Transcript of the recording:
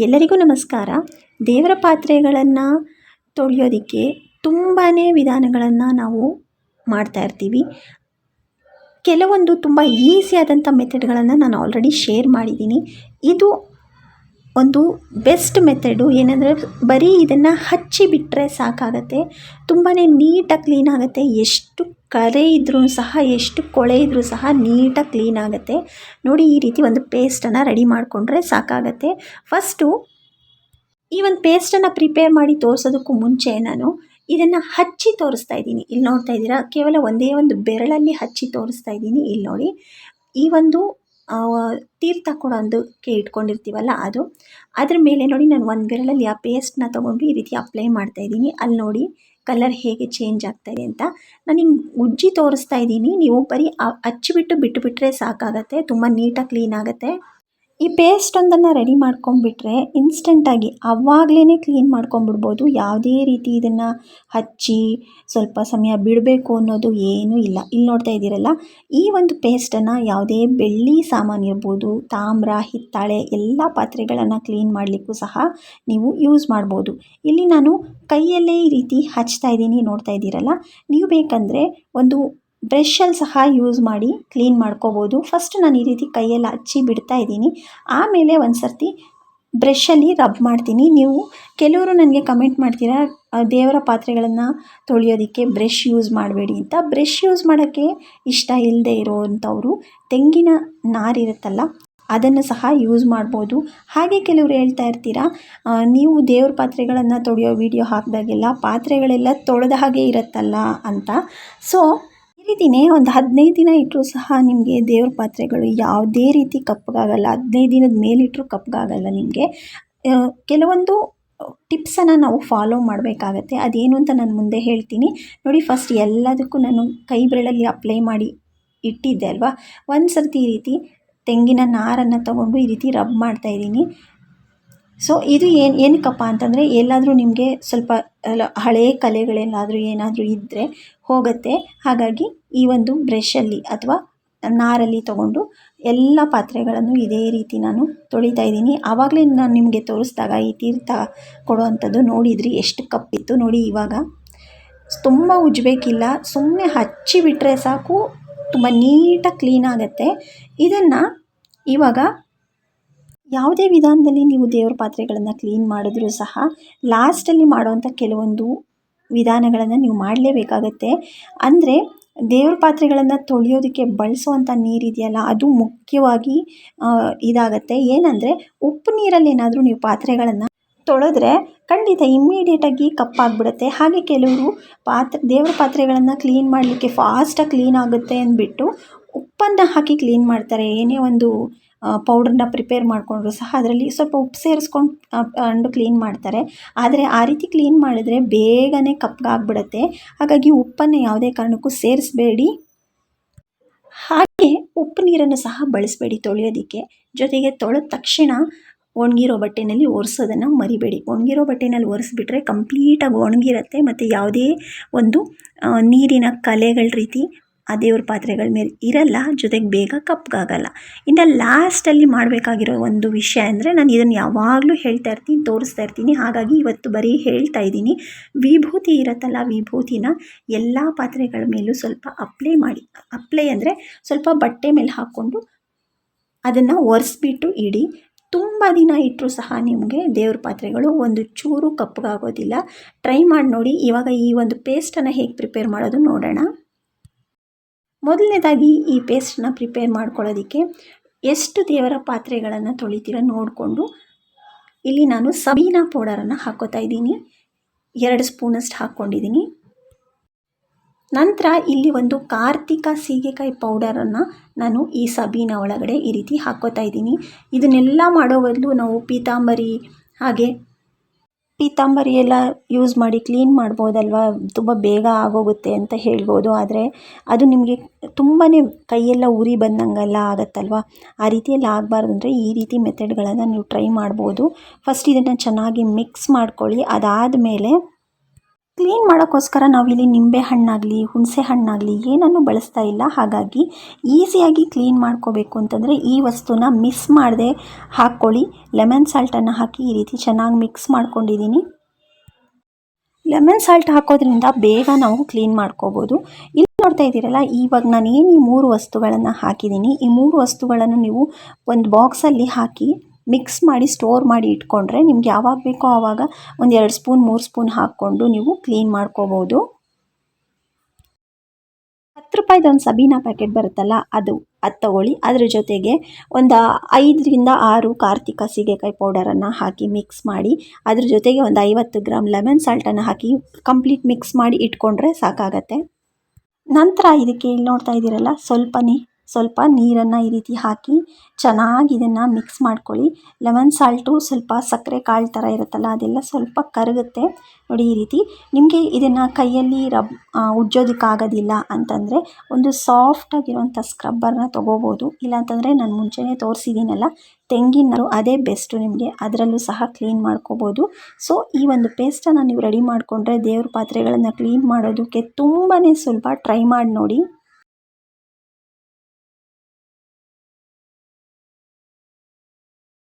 ಎಲ್ಲರಿಗೂ ನಮಸ್ಕಾರ. ದೇವರ ಪಾತ್ರೆಗಳನ್ನು ತೊಳೆಯೋದಕ್ಕೆ ತುಂಬಾ ವಿಧಾನಗಳನ್ನು ನಾವು ಮಾಡ್ತಾ ಇರ್ತೀವಿ. ಕೆಲವೊಂದು ತುಂಬ ಈಸಿಯಾದಂಥ ಮೆಥಡ್ಗಳನ್ನು ನಾನು ಆಲ್ರೆಡಿ ಶೇರ್ ಮಾಡಿದ್ದೀನಿ. ಇದು ಒಂದು ಬೆಸ್ಟ್ ಮೆಥಡು ಏನಂದರೆ ಬರೀ ಇದನ್ನು ಹಚ್ಚಿ ಬಿಟ್ಟರೆ ಸಾಕಾಗತ್ತೆ. ತುಂಬಾ ನೀಟಾಗಿ ಕ್ಲೀನ್ ಆಗುತ್ತೆ. ಎಷ್ಟು ಕರೆ ಇದ್ರೂ ಸಹ, ಎಷ್ಟು ಕೊಳೆ ಇದ್ರೂ ಸಹ ನೀಟಾಗಿ ಕ್ಲೀನ್ ಆಗುತ್ತೆ. ನೋಡಿ, ಈ ರೀತಿ ಒಂದು ಪೇಸ್ಟನ್ನು ರೆಡಿ ಮಾಡಿಕೊಂಡ್ರೆ ಸಾಕಾಗತ್ತೆ. ಫಸ್ಟು ಈ ಒಂದು ಪೇಸ್ಟನ್ನು ಪ್ರಿಪೇರ್ ಮಾಡಿ ತೋರಿಸೋದಕ್ಕೂ ಮುಂಚೆ ನಾನು ಇದನ್ನು ಹಚ್ಚಿ ತೋರಿಸ್ತಾ ಇದ್ದೀನಿ. ಇಲ್ಲಿ ನೋಡ್ತಾ ಇದ್ದೀರಾ? ಕೇವಲ ಒಂದೇ ಒಂದು ಬೆರಳಲ್ಲಿ ಹಚ್ಚಿ ತೋರಿಸ್ತಾ ಇದ್ದೀನಿ. ಇಲ್ಲಿ ನೋಡಿ, ಈ ಒಂದು ತೀರ್ಥ ಕೆ ಇಟ್ಕೊಂಡಿರ್ತೀವಲ್ಲ ಅದು ಅದ್ರ ಮೇಲೆ ನೋಡಿ ನಾನು ಒಂದು ಬೆರಳಲ್ಲಿ ಆ ಪೇಸ್ಟ್ನ ತೊಗೊಂಡು ಈ ರೀತಿ ಅಪ್ಲೈ ಮಾಡ್ತಾ ಇದ್ದೀನಿ. ಅಲ್ಲಿ ನೋಡಿ ಕಲರ್ ಹೇಗೆ ಚೇಂಜ್ ಆಗ್ತಾ ಇದೆ ಅಂತ. ನಾನು ಹಿಂಗೆ ಉಜ್ಜಿ ತೋರಿಸ್ತಾ ಇದ್ದೀನಿ. ನೀವು ಬರೀ ಹಚ್ಚಿಬಿಟ್ಟು ಬಿಟ್ಟುಬಿಟ್ರೆ ಸಾಕಾಗತ್ತೆ. ತುಂಬ ನೀಟಾಗಿ ಕ್ಲೀನ್ ಆಗುತ್ತೆ. ಈ ಪೇಸ್ಟ್ ಒಂದನ್ನು ರೆಡಿ ಮಾಡ್ಕೊಂಡ್ಬಿಟ್ರೆ ಇನ್ಸ್ಟೆಂಟಾಗಿ ಆವಾಗಲೇ ಕ್ಲೀನ್ ಮಾಡ್ಕೊಂಡ್ಬಿಡ್ಬೋದು. ಯಾವುದೇ ರೀತಿ ಇದನ್ನು ಹಚ್ಚಿ ಸ್ವಲ್ಪ ಸಮಯ ಬಿಡಬೇಕು ಅನ್ನೋದು ಏನೂ ಇಲ್ಲ. ಇಲ್ಲಿ ನೋಡ್ತಾ ಇದ್ದೀರಲ್ಲ, ಈ ಒಂದು ಪೇಸ್ಟನ್ನು ಯಾವುದೇ ಬೆಳ್ಳಿ ಸಾಮಾನು ಇರ್ಬೋದು, ತಾಮ್ರ, ಹಿತ್ತಾಳೆ ಎಲ್ಲ ಪಾತ್ರೆಗಳನ್ನು ಕ್ಲೀನ್ ಮಾಡಲಿಕ್ಕೂ ಸಹ ನೀವು ಯೂಸ್ ಮಾಡ್ಬೋದು. ಇಲ್ಲಿ ನಾನು ಕೈಯಲ್ಲೇ ಈ ರೀತಿ ಹಚ್ತಾ ಇದ್ದೀನಿ. ನೋಡ್ತಾ ಇದ್ದೀರಲ್ಲ, ನೀವು ಬೇಕಂದರೆ ಒಂದು ಬ್ರಷಲ್ಲಿ ಸಹ ಯೂಸ್ ಮಾಡಿ ಕ್ಲೀನ್ ಮಾಡ್ಕೋಬೋದು. ಫಸ್ಟ್ ನಾನು ಈ ರೀತಿ ಕೈಯಲ್ಲಿ ಹಚ್ಚಿ ಬಿಡ್ತಾ ಇದ್ದೀನಿ. ಆಮೇಲೆ ಒಂದು ಸರ್ತಿ ಬ್ರಷಲ್ಲಿ ರಬ್ ಮಾಡ್ತೀನಿ. ನೀವು ಕೆಲವರು ನನಗೆ ಕಮೆಂಟ್ ಮಾಡ್ತೀರಾ ದೇವರ ಪಾತ್ರೆಗಳನ್ನು ತೊಳೆಯೋದಕ್ಕೆ ಬ್ರಷ್ ಯೂಸ್ ಮಾಡಬೇಡಿ ಅಂತ. ಬ್ರಷ್ ಯೂಸ್ ಮಾಡೋಕ್ಕೆ ಇಷ್ಟ ಇಲ್ಲದೆ ಇರೋವಂಥವ್ರು, ತೆಂಗಿನ ನಾರಿರುತ್ತಲ್ಲ ಅದನ್ನು ಸಹ ಯೂಸ್ ಮಾಡ್ಬೋದು. ಹಾಗೆ ಕೆಲವರು ಹೇಳ್ತಾ ಇರ್ತೀರಾ ನೀವು ದೇವ್ರ ಪಾತ್ರೆಗಳನ್ನು ತೊಳೆಯೋ ವಿಡಿಯೋ ಹಾಕಿದಾಗೆಲ್ಲ ಪಾತ್ರೆಗಳೆಲ್ಲ ತೊಳೆದ ಹಾಗೆ ಇರುತ್ತಲ್ಲ ಅಂತ. ಸೊ ರೀತಿಯೇ ಒಂದು ಹದಿನೈದು ದಿನ ಇಟ್ಟರೂ ಸಹ ನಿಮಗೆ ದೇವ್ರ ಪಾತ್ರೆಗಳು ಯಾವುದೇ ರೀತಿ ಕಪ್ಪಗಾಗಲ್ಲ ಹದಿನೈದು ದಿನದ ಮೇಲಿಟ್ಟರೂ ಕಪ್ಪಗಾಗಲ್ಲ ನಿಮಗೆ. ಕೆಲವೊಂದು ಟಿಪ್ಸನ್ನು ನಾವು ಫಾಲೋ ಮಾಡಬೇಕಾಗತ್ತೆ. ಅದೇನು ಅಂತ ನಾನು ಮುಂದೆ ಹೇಳ್ತೀನಿ. ನೋಡಿ ಫಸ್ಟ್ ಎಲ್ಲದಕ್ಕೂ ನಾನು ಕೈ ಬೆರಳಲ್ಲಿ ಅಪ್ಲೈ ಮಾಡಿ ಇಟ್ಟಿದ್ದೆ ಅಲ್ವಾ? ಒಂದು ಸರ್ತಿ ಈ ರೀತಿ ತೆಂಗಿನ ನಾರನ್ನು ತಗೊಂಡು ಈ ರೀತಿ ರಬ್ ಮಾಡ್ತಾ ಇದ್ದೀನಿ. ಸೊ ಇದು ಏನು, ಏನಕ್ಕಪ್ಪ ಅಂತಂದರೆ, ಎಲ್ಲಾದರೂ ನಿಮಗೆ ಸ್ವಲ್ಪ ಹಳೆ ಹಳೆಯ ಕಲೆಗಳೆಲ್ಲಾದರೂ ಏನಾದರೂ ಇದ್ದರೆ ಹೋಗುತ್ತೆ. ಹಾಗಾಗಿ ಈ ಒಂದು ಬ್ರಷಲ್ಲಿ ಅಥವಾ ನಾರಲ್ಲಿ ತಗೊಂಡು ಎಲ್ಲ ಪಾತ್ರೆಗಳನ್ನು ಇದೇ ರೀತಿ ನಾನು ತೊಳಿತಾ ಇದ್ದೀನಿ. ಆವಾಗಲೇ ನಾನು ನಿಮಗೆ ತೋರಿಸಿದಾಗ ಈ ತೀರ್ಥ ಕೊಡುವಂಥದ್ದು ನೋಡಿದ್ರಿ, ಎಷ್ಟು ಕಪ್ಪಿತ್ತು ನೋಡಿ ಇವಾಗ. ತುಂಬ ಉಜ್ಜಬೇಕಿಲ್ಲ ಸುಮ್ಮನೆ ಹಚ್ಚಿಬಿಟ್ರೆ ಸಾಕು, ತುಂಬ ನೀಟಾಗಿ ಕ್ಲೀನ್ ಆಗುತ್ತೆ. ಇದನ್ನು ಇವಾಗ ಯಾವುದೇ ವಿಧಾನದಲ್ಲಿ ನೀವು ದೇವ್ರ ಪಾತ್ರೆಗಳನ್ನು ಕ್ಲೀನ್ ಮಾಡಿದ್ರೂ ಸಹ ಲಾಸ್ಟಲ್ಲಿ ಮಾಡುವಂಥ ಕೆಲವೊಂದು ವಿಧಾನಗಳನ್ನು ನೀವು ಮಾಡಲೇಬೇಕಾಗತ್ತೆ. ಅಂದರೆ ದೇವ್ರ ಪಾತ್ರೆಗಳನ್ನು ತೊಳೆಯೋದಕ್ಕೆ ಬಳಸುವಂಥ ನೀರಿದೆಯಲ್ಲ, ಅದು ಮುಖ್ಯವಾಗಿ ಇದಾಗುತ್ತೆ. ಏನಂದರೆ, ಉಪ್ಪು ನೀರಲ್ಲಿ ಏನಾದರೂ ನೀವು ಪಾತ್ರೆಗಳನ್ನು ತೊಳೆದ್ರೆ ಖಂಡಿತ ಇಮ್ಮಿಡಿಯೇಟಾಗಿ ಕಪ್ಪಾಗ್ಬಿಡುತ್ತೆ. ಹಾಗೆ ಕೆಲವರು ಪಾತ್ರೆ, ದೇವ್ರ ಪಾತ್ರೆಗಳನ್ನು ಕ್ಲೀನ್ ಮಾಡಲಿಕ್ಕೆ ಫಾಸ್ಟಾಗಿ ಕ್ಲೀನ್ ಆಗುತ್ತೆ ಅಂದ್ಬಿಟ್ಟು ಉಪ್ಪನ್ನು ಹಾಕಿ ಕ್ಲೀನ್ ಮಾಡ್ತಾರೆ. ಏನೇ ಒಂದು ಪೌಡ್ರನ್ನ ಪ್ರಿಪೇರ್ ಮಾಡಿಕೊಂಡ್ರು ಸಹ ಅದರಲ್ಲಿ ಸ್ವಲ್ಪ ಉಪ್ಪು ಸೇರಿಸ್ಕೊಂಡು ಅಂಡು ಕ್ಲೀನ್ ಮಾಡ್ತಾರೆ. ಆದರೆ ಆ ರೀತಿ ಕ್ಲೀನ್ ಮಾಡಿದರೆ ಬೇಗನೆ ಕಪ್ಪಗಾಗ್ಬಿಡತ್ತೆ ಹಾಗಾಗಿ ಉಪ್ಪನ್ನು ಯಾವುದೇ ಕಾರಣಕ್ಕೂ ಸೇರಿಸಬೇಡಿ. ಹಾಗೆ ಉಪ್ಪು ನೀರನ್ನು ಸಹ ಬಳಸಬೇಡಿ ತೊಳೆಯೋದಕ್ಕೆ. ಜೊತೆಗೆ ತೊಳೆದ ತಕ್ಷಣ ಒಣಗಿರೋ ಬಟ್ಟೆನಲ್ಲಿ ಒರೆಸೋದನ್ನು ಮರಿಬೇಡಿ. ಒಣಗಿರೋ ಬಟ್ಟೆನಲ್ಲಿ ಒರೆಸ್ಬಿಟ್ರೆ ಕಂಪ್ಲೀಟಾಗಿ ಒಣಗಿರುತ್ತೆ. ಮತ್ತು ಯಾವುದೇ ಒಂದು ನೀರಿನ ಕಲೆಗಳ ರೀತಿ ಆ ದೇವ್ರ ಪಾತ್ರೆಗಳ ಮೇಲೆ ಇರಲ್ಲ, ಜೊತೆಗೆ ಬೇಗ ಕಪ್ಪಗಾಗಲ್ಲ ಇನ್ನು ಲಾಸ್ಟಲ್ಲಿ ಮಾಡಬೇಕಾಗಿರೋ ಒಂದು ವಿಷಯ ಅಂದರೆ ನಾನು ಇದನ್ನು ಯಾವಾಗಲೂ ಹೇಳ್ತಾ ಇರ್ತೀನಿ, ತೋರಿಸ್ತಾ ಇರ್ತೀನಿ. ಹಾಗಾಗಿ ಇವತ್ತು ಬರೀ ಹೇಳ್ತಾ ಇದ್ದೀನಿ. ವಿಭೂತಿ ಇರುತ್ತಲ್ಲ, ವಿಭೂತಿನ ಎಲ್ಲ ಪಾತ್ರೆಗಳ ಮೇಲೂ ಸ್ವಲ್ಪ ಅಪ್ಲೈ ಮಾಡಿ. ಅಪ್ಲೈ ಅಂದರೆ ಸ್ವಲ್ಪ ಬಟ್ಟೆ ಮೇಲೆ ಹಾಕ್ಕೊಂಡು ಅದನ್ನು ಒರೆಸ್ಬಿಟ್ಟು ಇಡಿ. ತುಂಬ ದಿನ ಇಟ್ಟರೂ ಸಹ ನಿಮಗೆ ದೇವ್ರ ಪಾತ್ರೆಗಳು ಒಂದು ಚೂರು ಕಪ್ಪಗಾಗೋದಿಲ್ಲ ಟ್ರೈ ಮಾಡಿ ನೋಡಿ. ಇವಾಗ ಈ ಒಂದು ಪೇಸ್ಟನ್ನು ಹೇಗೆ ಪ್ರಿಪೇರ್ ಮಾಡೋದು ನೋಡೋಣ. ಮೊದಲನೇದಾಗಿ ಈ ಪೇಸ್ಟನ್ನ ಪ್ರಿಪೇರ್ ಮಾಡ್ಕೊಳ್ಳೋದಕ್ಕೆ ಎಷ್ಟು ದೇವರ ಪಾತ್ರೆಗಳನ್ನು ತೊಳಿತೀರ ನೋಡಿಕೊಂಡು ಇಲ್ಲಿ ನಾನು ಸಬೀನಾ ಪೌಡರನ್ನು ಹಾಕೋತಾ ಇದ್ದೀನಿ. ಎರಡು ಸ್ಪೂನಷ್ಟು ಹಾಕ್ಕೊಂಡಿದ್ದೀನಿ. ನಂತರ ಇಲ್ಲಿ ಒಂದು ಕಾರ್ತಿಕ ಸೀಗೆಕಾಯಿ ಪೌಡರನ್ನು ನಾನು ಈ ಸಬೀನ ಒಳಗಡೆ ಈ ರೀತಿ ಹಾಕೋತಾ ಇದ್ದೀನಿ. ಇದನ್ನೆಲ್ಲ ಮಾಡೋ ಬದಲು ನಾವು ಪೀತಾಂಬರಿ ಹಾಗೆ ಪೀತಾಂಬರಿ ಎಲ್ಲ ಯೂಸ್ ಮಾಡಿ ಕ್ಲೀನ್ ಮಾಡ್ಬೋದಲ್ವಾ? ತುಂಬ ಬೇಗ ಆಗೋಗುತ್ತೆ ಅಂತ ಹೇಳ್ಬೋದು. ಆದರೆ ಅದು ನಿಮಗೆ ತುಂಬಾ ಕೈಯೆಲ್ಲ ಉರಿ ಬಂದಂಗೆಲ್ಲ ಆಗುತ್ತಲ್ವ? ಆ ರೀತಿಯಲ್ಲಿ ಆಗಬಾರ್ದು ಅಂದರೆ ಈ ರೀತಿ ಮೆಥಡ್ಗಳನ್ನು ನೀವು ಟ್ರೈ ಮಾಡ್ಬೋದು. ಫಸ್ಟ್ ಇದನ್ನು ಚೆನ್ನಾಗಿ ಮಿಕ್ಸ್ ಮಾಡ್ಕೊಳ್ಳಿ. ಅದಾದಮೇಲೆ ಕ್ಲೀನ್ ಮಾಡೋಕ್ಕೋಸ್ಕರ ನಾವಿಲ್ಲಿ ನಿಂಬೆ ಹಣ್ಣಾಗಲಿ, ಹುಣಸೆ ಹಣ್ಣಾಗಲಿ ಏನನ್ನು ಬಳಸ್ತಾ ಇಲ್ಲ. ಹಾಗಾಗಿ ಈಸಿಯಾಗಿ ಕ್ಲೀನ್ ಮಾಡ್ಕೋಬೇಕು ಅಂತಂದರೆ ಈ ವಸ್ತುನ ಮಿಸ್ ಮಾಡದೆ ಹಾಕ್ಕೊಳ್ಳಿ. ಲೆಮನ್ ಸಾಲ್ಟನ್ನು ಹಾಕಿ ಈ ರೀತಿ ಚೆನ್ನಾಗಿ ಮಿಕ್ಸ್ ಮಾಡ್ಕೊಂಡಿದ್ದೀನಿ. ಲೆಮನ್ ಸಾಲ್ಟ್ ಹಾಕೋದ್ರಿಂದ ಬೇಗ ನಾವು ಕ್ಲೀನ್ ಮಾಡ್ಕೋಬೋದು. ಇಲ್ಲಿ ನೋಡ್ತಾ ಇದ್ದೀರಲ್ಲ, ಇವಾಗ ನಾನು ಏನು ಈ ಮೂರು ವಸ್ತುಗಳನ್ನು ಹಾಕಿದ್ದೀನಿ. ಈ ಮೂರು ವಸ್ತುಗಳನ್ನು ನೀವು ಒಂದು ಬಾಕ್ಸಲ್ಲಿ ಹಾಕಿ ಮಿಕ್ಸ್ ಮಾಡಿ ಸ್ಟೋರ್ ಮಾಡಿ ಇಟ್ಕೊಂಡ್ರೆ ನಿಮ್ಗೆ ಯಾವಾಗ ಬೇಕೋ ಆವಾಗ ಒಂದು ಎರಡು ಸ್ಪೂನ್, ಮೂರು ಸ್ಪೂನ್ ಹಾಕ್ಕೊಂಡು ನೀವು ಕ್ಲೀನ್ ಮಾಡ್ಕೋಬೋದು. ಹತ್ತು ರೂಪಾಯ್ದು ಒಂದು ಸಬೀನಾ ಪ್ಯಾಕೆಟ್ ಬರುತ್ತಲ್ಲ, ಅದು ಅದು ತಗೊಳ್ಳಿ. ಅದ್ರ ಜೊತೆಗೆ ಒಂದು ಐದರಿಂದ ಆರು ಕಾರ್ತಿಕ ಸೀಗೆಕಾಯಿ ಪೌಡರನ್ನು ಹಾಕಿ ಮಿಕ್ಸ್ ಮಾಡಿ, ಅದ್ರ ಜೊತೆಗೆ ಒಂದು ಐವತ್ತು ಗ್ರಾಮ್ ಲೆಮನ್ ಸಾಲ್ಟನ್ನು ಹಾಕಿ ಕಂಪ್ಲೀಟ್ ಮಿಕ್ಸ್ ಮಾಡಿ ಇಟ್ಕೊಂಡ್ರೆ ಸಾಕಾಗತ್ತೆ. ನಂತರ ಇದಕ್ಕೆ ಇಲ್ಲಿ ನೋಡ್ತಾ ಇದ್ದೀರಲ್ಲ ಸ್ವಲ್ಪ ನೀ ಸ್ವಲ್ಪ ನೀರನ್ನು ಈ ರೀತಿ ಹಾಕಿ ಚೆನ್ನಾಗಿ ಇದನ್ನು ಮಿಕ್ಸ್ ಮಾಡ್ಕೊಳ್ಳಿ. ಲೆಮನ್ ಸಾಲ್ಟು ಸ್ವಲ್ಪ ಸಕ್ಕರೆ ಕಾಳು ಥರ ಇರುತ್ತಲ್ಲ, ಅದೆಲ್ಲ ಸ್ವಲ್ಪ ಕರಗುತ್ತೆ. ನೋಡಿ ಈ ರೀತಿ. ನಿಮಗೆ ಇದನ್ನು ಕೈಯಲ್ಲಿ ರಬ್ ಉಜ್ಜೋದಕ್ಕಾಗೋದಿಲ್ಲ ಅಂತಂದರೆ ಒಂದು ಸಾಫ್ಟಾಗಿರುವಂಥ ಸ್ಕ್ರಬ್ಬರ್ನ ತೊಗೋಬೋದು. ಇಲ್ಲಾಂತಂದರೆ ನಾನು ಮುಂಚೆನೇ ತೋರಿಸಿದ್ದೀನಲ್ಲ ತೆಂಗಿನ ಅದೇ ಬೆಸ್ಟು ನಿಮಗೆ. ಅದರಲ್ಲೂ ಸಹ ಕ್ಲೀನ್ ಮಾಡ್ಕೋಬೋದು. ಸೊ ಈ ಒಂದು ಪೇಸ್ಟನ್ನು ನೀವು ರೆಡಿ ಮಾಡಿಕೊಂಡ್ರೆ ದೇವ್ರ ಪಾತ್ರೆಗಳನ್ನು ಕ್ಲೀನ್ ಮಾಡೋದಕ್ಕೆ ತುಂಬಾ ಸ್ವಲ್ಪ ಟ್ರೈ ಮಾಡಿ ನೋಡಿ.